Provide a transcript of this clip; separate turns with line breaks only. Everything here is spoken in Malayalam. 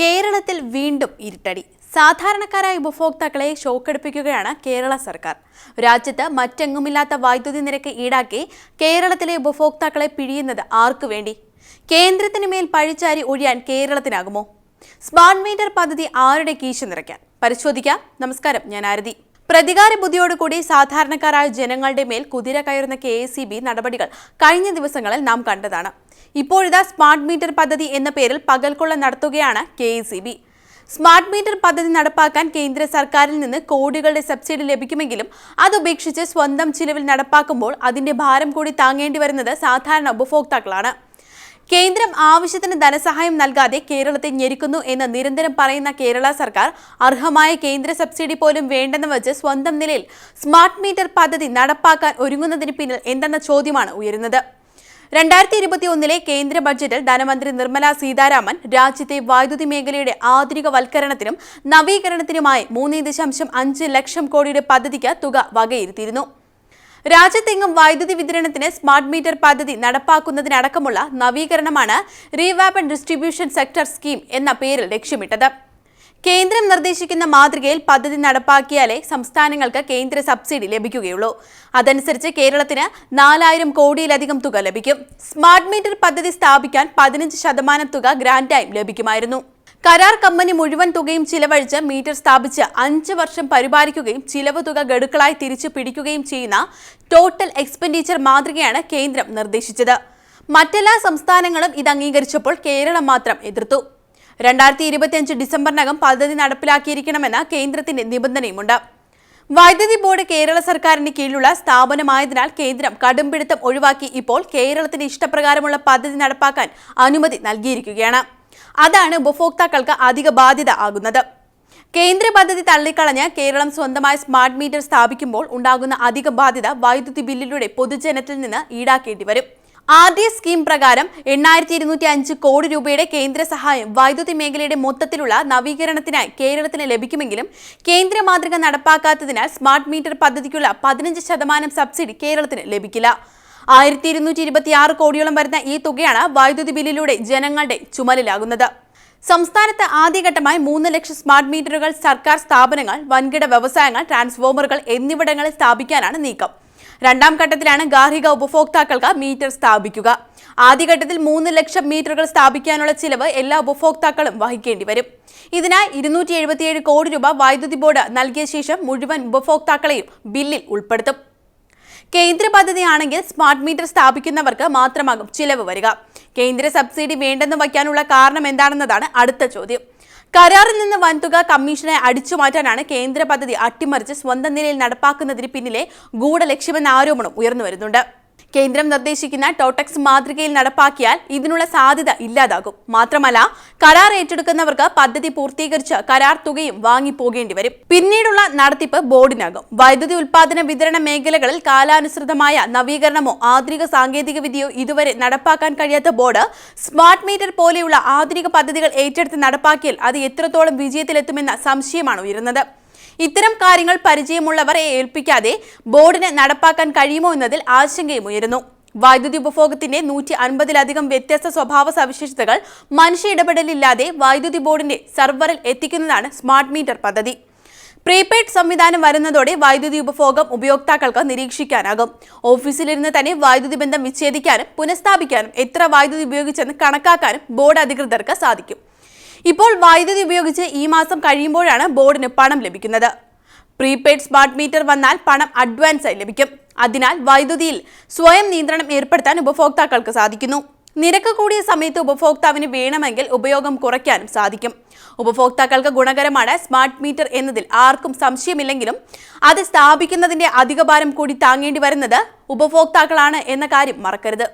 കേരളത്തിൽ വീണ്ടും ഇരുട്ടടി. സാധാരണക്കാരായ ഉപഭോക്താക്കളെ ഷോക്കടിപ്പിക്കുകയാണ് കേരള സർക്കാർ. രാജ്യത്ത് മറ്റെങ്ങുമില്ലാത്ത വൈദ്യുതി നിരക്ക് ഈടാക്കി കേരളത്തിലെ ഉപഭോക്താക്കളെ പിഴിയുന്നത് ആർക്കു വേണ്ടി? കേന്ദ്രത്തിന് മേൽ പഴിച്ചാരി ഒഴിയാൻ കേരളത്തിനാകുമോ? സ്മാർട്ട് മീറ്റർ പദ്ധതി ആരുടെ കീശ നിറയ്ക്കാൻ? പരിശോധിക്കാം. നമസ്കാരം. ഞാൻ ആരതി. പ്രതികാര ബുദ്ധിയോടുകൂടി സാധാരണക്കാരായ ജനങ്ങളുടെ മേൽ കുതിര കയറുന്ന കെ എസ് സി ബി നടപടികൾ കഴിഞ്ഞ ദിവസങ്ങളിൽ നാം കണ്ടതാണ്. ഇപ്പോഴിതാ സ്മാർട്ട് മീറ്റർ പദ്ധതി എന്ന പേരിൽ പകൽക്കൊള്ള നടത്തുകയാണ് K S E B. Smart meter പദ്ധതി നടപ്പാക്കാൻ കേന്ദ്ര സർക്കാരിൽ നിന്ന് കോടികളുടെ സബ്സിഡി ലഭിക്കുമെങ്കിലും അതുപേക്ഷിച്ച് സ്വന്തം ചിലവിൽ നടപ്പാക്കുമ്പോൾ അതിന്റെ ഭാരം കൂടി താങ്ങേണ്ടി വരുന്നത് സാധാരണ ഉപഭോക്താക്കളാണ്. കേന്ദ്രം ആവശ്യത്തിന് ധനസഹായം നൽകാതെ കേരളത്തെ ഞെരുക്കുന്നു എന്ന് നിരന്തരം പറയുന്ന കേരള സർക്കാർ അർഹമായ കേന്ദ്ര സബ്സിഡി പോലും വേണ്ടെന്ന് വെച്ച് സ്വന്തം നിലയിൽ സ്മാർട്ട് മീറ്റർ പദ്ധതി നടപ്പാക്കാൻ ഒരുങ്ങുന്നതിന് പിന്നിൽ എന്തെന്ന ചോദ്യമാണ് ഉയരുന്നത്. രണ്ടായിരത്തി ഇരുപത്തി ഒന്നിലെ കേന്ദ്ര ബഡ്ജറ്റിൽ ധനമന്ത്രി നിർമ്മല സീതാരാമൻ രാജ്യത്തെ വൈദ്യുതി മേഖലയുടെ ആധുനികവൽക്കരണത്തിനും നവീകരണത്തിനുമായി മൂന്ന് ദശാംശം അഞ്ച് ലക്ഷം കോടിയുടെ പദ്ധതിക്ക് തുക വകയിരുത്തിയിരുന്നു. രാജ്യത്തെങ്ങും വൈദ്യുതി വിതരണത്തിന് സ്മാർട്ട് മീറ്റർ പദ്ധതി നടപ്പാക്കുന്നതിനടക്കമുള്ള നവീകരണമാണ് റീവാപ്പ് ഡിസ്ട്രിബ്യൂഷൻ സെക്ടർ സ്കീം എന്ന പേരിൽ ലക്ഷ്യമിട്ടത്. കേന്ദ്രം നിർദ്ദേശിക്കുന്ന മാതൃകയിൽ പദ്ധതി നടപ്പാക്കിയാലേ സംസ്ഥാനങ്ങൾക്ക് കേന്ദ്ര സബ്സിഡി ലഭിക്കുകയുള്ളൂ. അതനുസരിച്ച് കേരളത്തിന് നാലായിരം കോടിയിലധികം തുക ലഭിക്കും. സ്മാർട്ട് മീറ്റർ പദ്ധതി സ്ഥാപിക്കാൻ പതിനഞ്ച് ശതമാനം തുക ഗ്രാന്റായും ലഭിക്കുമായിരുന്നു. കരാർ കമ്പനി മുഴുവൻ തുകയും ചിലവഴിച്ച് മീറ്റർ സ്ഥാപിച്ച് അഞ്ച് വർഷം പരിപാലിക്കുകയും ചിലവ് തുക ഗഡുക്കളായി തിരിച്ചു പിടിക്കുകയും ചെയ്യുന്ന ടോട്ടൽ എക്സ്പെൻഡിച്ചർ മാതൃകയാണ് കേന്ദ്രം നിർദ്ദേശിച്ചത്. മറ്റെല്ലാ സംസ്ഥാനങ്ങളും ഇത് അംഗീകരിച്ചപ്പോൾ കേരളം മാത്രം എതിർത്തു. രണ്ടായിരത്തി ഇരുപത്തിയഞ്ച് ഡിസംബറിനകം പദ്ധതി നടപ്പിലാക്കിയിരിക്കണമെന്ന കേന്ദ്രത്തിന്റെ നിബന്ധനയുമുണ്ട്. വൈദ്യുതി ബോർഡ് കേരള സർക്കാരിന് കീഴിലുള്ള സ്ഥാപനമായതിനാൽ കേന്ദ്രം കടുംപിടുത്തം ഒഴിവാക്കി ഇപ്പോൾ കേരളത്തിന് ഇഷ്ടപ്രകാരമുള്ള പദ്ധതി നടപ്പാക്കാൻ അനുമതി നൽകിയിരിക്കുകയാണ്. അതാണ് ഉപഭോക്താക്കൾക്ക് അധിക ബാധ്യത ആകുന്നത്. കേന്ദ്ര പദ്ധതി തള്ളിക്കളഞ്ഞ് കേരളം സ്വന്തമായി സ്മാർട്ട് മീറ്റർ സ്ഥാപിക്കുമ്പോൾ ഉണ്ടാകുന്ന അധിക ബാധ്യത വൈദ്യുതി ബില്ലിലൂടെ പൊതുജനത്തിൽ നിന്ന് ഈടാക്കേണ്ടി വരും. ആദ്യ സ്കീം പ്രകാരം എണ്ണായിരത്തി ഇരുന്നൂറ്റി അഞ്ച് കോടി രൂപയുടെ കേന്ദ്ര സഹായം വൈദ്യുതി മേഖലയുടെ മൊത്തത്തിലുള്ള നവീകരണത്തിനായി കേരളത്തിന് ലഭിക്കുമെങ്കിലും കേന്ദ്ര മാതൃക നടപ്പാക്കാത്തതിനാൽ സ്മാർട്ട് മീറ്റർ പദ്ധതിക്കുള്ള പതിനഞ്ച് ശതമാനം സബ്സിഡി കേരളത്തിന് ലഭിക്കില്ല. ആയിരത്തി ഇരുന്നൂറ്റി ഇരുപത്തി ആറ് കോടിയോളം വരുന്ന ഈ തുകയാണ് വൈദ്യുതി ബില്ലിലൂടെ ജനങ്ങളുടെ ചുമലിലാകുന്നത്. സംസ്ഥാനത്ത് ആദ്യഘട്ടമായി മൂന്ന് ലക്ഷം സ്മാർട്ട് മീറ്ററുകൾ സർക്കാർ സ്ഥാപനങ്ങൾ വൻകിട വ്യവസായങ്ങൾ ട്രാൻസ്ഫോമറുകൾ എന്നിവിടങ്ങളിൽ സ്ഥാപിക്കാനാണ് നീക്കം. രണ്ടാം ഘട്ടത്തിലാണ് ഗാർഹിക ഉപഭോക്താക്കൾക്ക് മീറ്റർ സ്ഥാപിക്കുക. ആദ്യഘട്ടത്തിൽ മൂന്ന് ലക്ഷം മീറ്ററുകൾ സ്ഥാപിക്കാനുള്ള ചിലവ് എല്ലാ ഉപഭോക്താക്കളും വഹിക്കേണ്ടി വരും. ഇതിനായി ഇരുന്നൂറ്റി കോടി രൂപ വൈദ്യുതി ബോർഡ് നൽകിയ ശേഷം മുഴുവൻ ഉപഭോക്താക്കളെയും ബില്ലിൽ ഉൾപ്പെടുത്തും. കേന്ദ്ര പദ്ധതിയാണെങ്കിൽ സ്മാർട്ട് മീറ്റർ സ്ഥാപിക്കുന്നവർക്ക് മാത്രമാകും ചിലവ് വരിക. കേന്ദ്ര സബ്സിഡി വേണ്ടെന്ന് വയ്ക്കാനുള്ള കാരണം എന്താണെന്നതാണ് അടുത്ത ചോദ്യം. കരാറിൽ നിന്ന് വൻതുക കമ്മീഷനെ അടിച്ചു മാറ്റാനാണ് കേന്ദ്ര പദ്ധതി അട്ടിമറിച്ച് സ്വന്തം നിലയിൽ നടപ്പാക്കുന്നതിന് പിന്നിലെ ഗൂഢലക്ഷ്യമെന്ന ആരോപണം ഉയർന്നു വരുന്നുണ്ട്. കേന്ദ്രം നിർദ്ദേശിക്കുന്ന ടോട്ടക്സ് മാതൃകയിൽ നടപ്പാക്കിയാൽ ഇതിനുള്ള സാധ്യത ഇല്ലാതാകും. മാത്രമല്ല കരാർ ഏറ്റെടുക്കുന്നവർക്ക് പദ്ധതി പൂർത്തീകരിച്ച് കരാർ തുകയും വാങ്ങിപ്പോകേണ്ടി വരും. പിന്നീടുള്ള നടത്തിപ്പ് ബോർഡിനാകും. വൈദ്യുതി ഉൽപാദന വിതരണ മേഖലകളിൽ കാലാനുസൃതമായ നവീകരണമോ ആധുനിക സാങ്കേതിക വിദ്യയോ ഇതുവരെ നടപ്പാക്കാൻ കഴിയാത്ത ബോർഡ് സ്മാർട്ട് മീറ്റർ പോലെയുള്ള ആധുനിക പദ്ധതികൾ ഏറ്റെടുത്ത് നടപ്പാക്കിയാൽ അത് എത്രത്തോളം വിജയത്തിലെത്തുമെന്ന സംശയമാണ് ഉയരുന്നത്. ഇത്തരം കാര്യങ്ങൾ പരിചയമുള്ളവരെ ഏൽപ്പിക്കാതെ ബോർഡിന് നടപ്പാക്കാൻ കഴിയുമോ എന്നതിൽ ആശങ്കയും ഉയരുന്നു. വൈദ്യുതി ഉപഭോഗത്തിന്റെ നൂറ്റി അൻപതിലധികം വ്യത്യസ്ത സ്വഭാവ സവിശേഷതകൾ മനുഷ്യ ഇടപെടലില്ലാതെ വൈദ്യുതി ബോർഡിന്റെ സെർവറിൽ എത്തിക്കുന്നതാണ് സ്മാർട്ട് മീറ്റർ പദ്ധതി. പ്രീപെയ്ഡ് സംവിധാനം വരുന്നതോടെ വൈദ്യുതി ഉപഭോഗം ഉപയോക്താക്കൾക്ക് നിരീക്ഷിക്കാനാകും. ഓഫീസിലിരുന്ന് തന്നെ വൈദ്യുതി ബന്ധം വിച്ഛേദിക്കാനും പുനഃസ്ഥാപിക്കാനും എത്ര വൈദ്യുതി ഉപയോഗിച്ചെന്ന് കണക്കാക്കാനും ബോർഡ് അധികൃതർക്ക് സാധിക്കും. ഇപ്പോൾ വൈദ്യുതി ഉപയോഗിച്ച് ഈ മാസം കഴിയുമ്പോഴാണ് ബോർഡിന് പണം ലഭിക്കുന്നത്. പ്രീപെയ്ഡ് സ്മാർട്ട് മീറ്റർ വന്നാൽ പണം അഡ്വാൻസായി ലഭിക്കും. അതിനാൽ വൈദ്യുതിയിൽ സ്വയം നിയന്ത്രണം ഏർപ്പെടുത്താൻ ഉപഭോക്താക്കൾക്ക് സാധിക്കുന്നു. നിരക്ക് കൂടിയ സമയത്ത് ഉപഭോക്താവിന് വേണമെങ്കിൽ ഉപയോഗം കുറയ്ക്കാനും സാധിക്കും. ഉപഭോക്താക്കൾക്ക് ഗുണകരമാണ് സ്മാർട്ട് മീറ്റർ എന്നതിൽ ആർക്കും സംശയമില്ലെങ്കിലും അത് സ്ഥാപിക്കുന്നതിന്റെ അധികഭാരം കൂടി താങ്ങേണ്ടി വരുന്നത് ഉപഭോക്താക്കളാണ് എന്ന കാര്യം മറക്കരുത്.